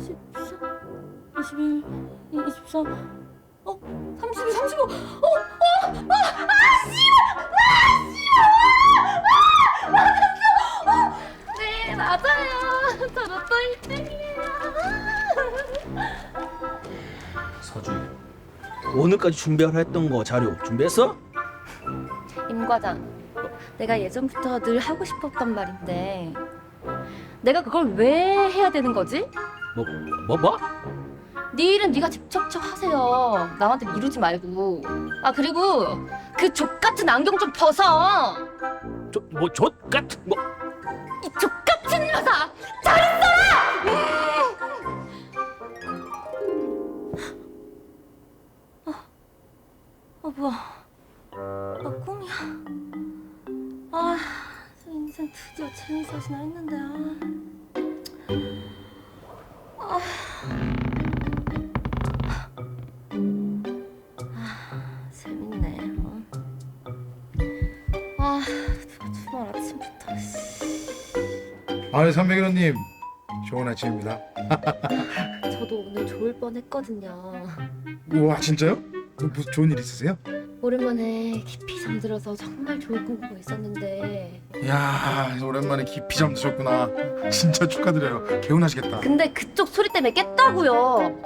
21, 23, 어, 32, 35, 어, 어, 아, 아, 씨발! 아, 씨발! 아, 맞았어! 어, 네, 맞아요. 저 로또 1등이에요. 서주희 오늘까지 준비하라 했던 거 자료 준비했어? 임 과장, 내가 예전부터 늘 하고 싶었던 말인데 내가 그걸 왜 해야 되는 거지? 뭐 뭐 뭐? 네 일은 네가 직접 좀 하세요. 남한테 미루지 말고. 아 그리고 그 족 같은 안경 좀 벗어. 저 뭐 젖 같은 뭐 이 족 같은 녀석! 잘 있어라! 뭐야? 아 꿈이야. 아 인생 드디어 재밌어지나 했는데 아. 아, 재밌네. 어? 아 누가 주말 아침부터. 씨. 아, 선배기로님 좋은 아침입니다. 저도 오늘 좋을 뻔했거든요. 우와 진짜요? 그 무슨 좋은 일 있으세요? 오랜만에 깊이 잠들어서 정말 좋은 꿈 꾸고 있었는데 이야 오랜만에 깊이 잠드셨구나. 진짜 축하드려요. 개운하시겠다. 근데 그쪽 소리 때문에 깼다고요.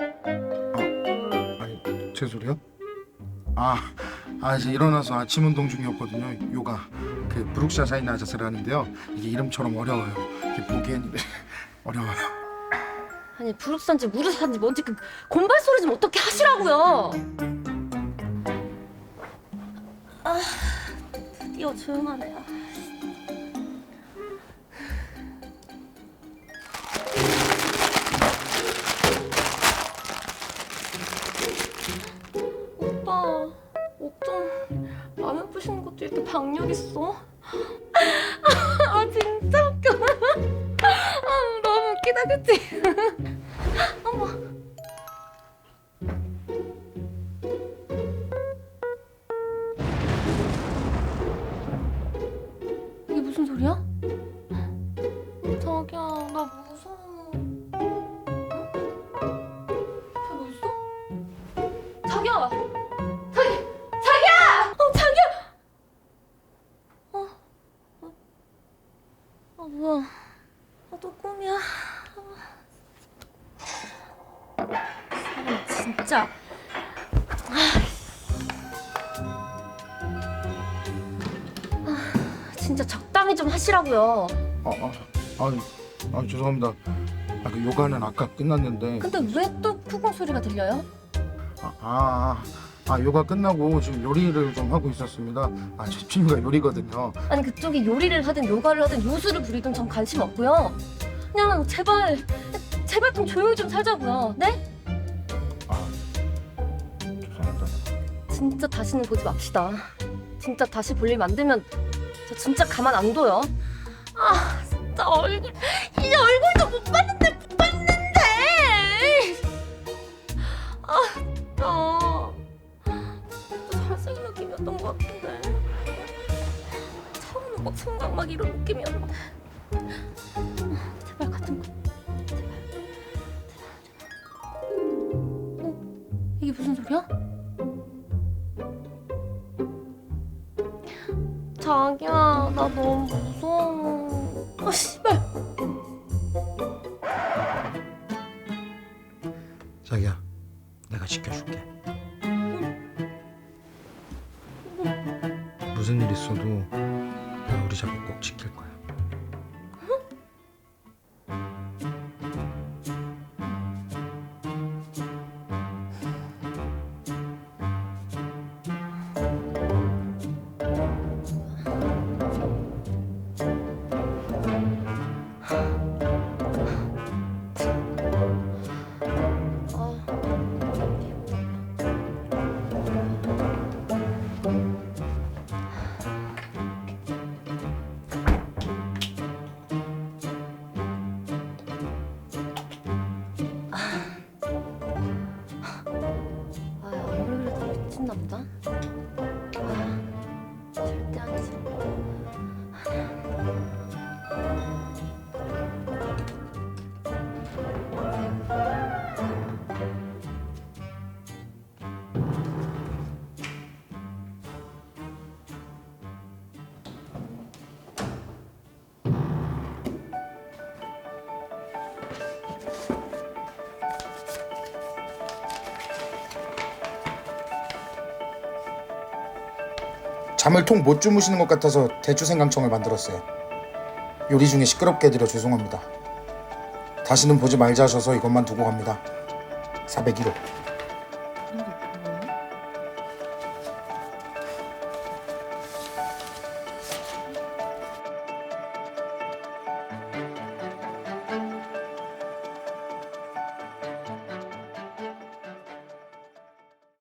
아니 제 소리요? 아, 아 이제 일어나서 아침 운동 중이었거든요. 요가 그 브룩샤 사인 아자세를 하는데요. 이게 이름처럼 어려워요. 이게 보기엔 어려워요. 아니 부룩산지 무르산지 뭔지 그 곤발 소리 좀 어떻게 하시라고요. 아 드디어 조용하네요. 오빠 옷좀 라면 부시는 것도 이렇게 박력 있어? 아 진짜 웃겨. 아, 너무 웃기다 그치? 어머. 소리야? 자기야, 나 무서워. 응? 자기 어딨어? 자기야! 진짜. 아, 진짜 적당히 좀 하시라고요. 아, 아, 아, 아 죄송합니다. 아, 그 요가는 아까 끝났는데 근데 왜또 쿠궁 소리가 들려요? 아, 아, 아 요가 끝나고 지금 요리를 좀 하고 있었습니다. 아, 제 취미가 요리거든요. 아니 그쪽이 요리를 하든 요가를 하든 요술을 부리든 전 관심 없고요. 그냥 제발 제발 좀 조용히 좀 살자고요. 네? 아, 죄송합니다. 진짜 다시는 보지 맙시다. 진짜 다시 볼일 만들면 저 진짜 가만 안 둬요. 아 진짜 얼굴 이 얼굴도 못 봤는데 못 봤는데. 아 진짜 잘생긴 느낌이었던 것 같은데. 차오는 거 생각 막 이런 느낌이었는데. 아, 제발 같은 거. 제발. 제발 제발. 어? 이게 무슨 소리야? 자기야, 나 너무 무서워. 아, 씨발. 자기야, 내가 지켜줄게. 무슨 일 있어도 내가 우리 자꾸 꼭 지킬 거야. 잠을 통 못 주무시는 것 같아서 대추 생강청을 만들었어요. 요리 중에 시끄럽게 해드려 죄송합니다. 다시는 보지 말자 하셔서 이것만 두고 갑니다. 401호.